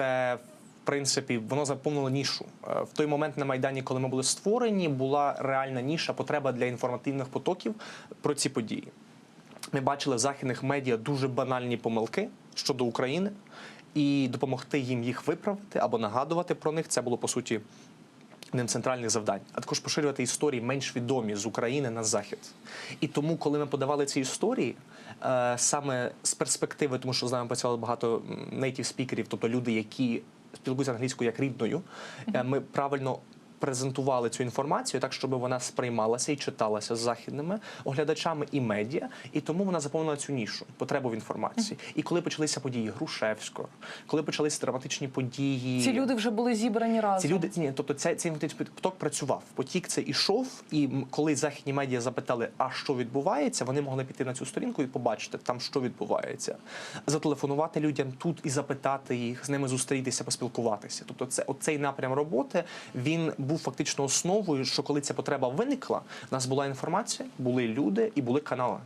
Це в принципі воно заповнило нішу. Е, В той момент на майдані, коли ми були створені, була реальна ніша, потреба для інформативних потоків про ці події. Ми бачили в західних медіа дуже банальні помилки щодо України, і допомогти їм їх виправити або нагадувати про них. Це було по суті одним з центральних завдань, а також поширювати історії менш відомі з України на захід. І тому, коли ми подавали ці історії, е, саме з перспективи, тому що з нами працювали багато нейтів спікерів, тобто люди, які спілкуються англійською як рідною, е, ми правильно. Презентували цю інформацію так, щоб вона сприймалася і читалася з західними оглядачами і медіа, і тому вона заповнила цю нішу потребу в інформації. І коли почалися події Грушевського, коли почалися драматичні події, Ці люди вже були зібрані разом. ці люди ні, тобто цей, цей поток працював. Потік це ішов, і коли західні медіа запитали, а що відбувається, вони могли піти на цю сторінку і побачити там, що відбувається, зателефонувати людям тут і запитати їх, з ними зустрітися, поспілкуватися. Тобто, це оцей напрям роботи він був фактично основою, що коли ця потреба виникла, у нас була інформація, були люди і були канали.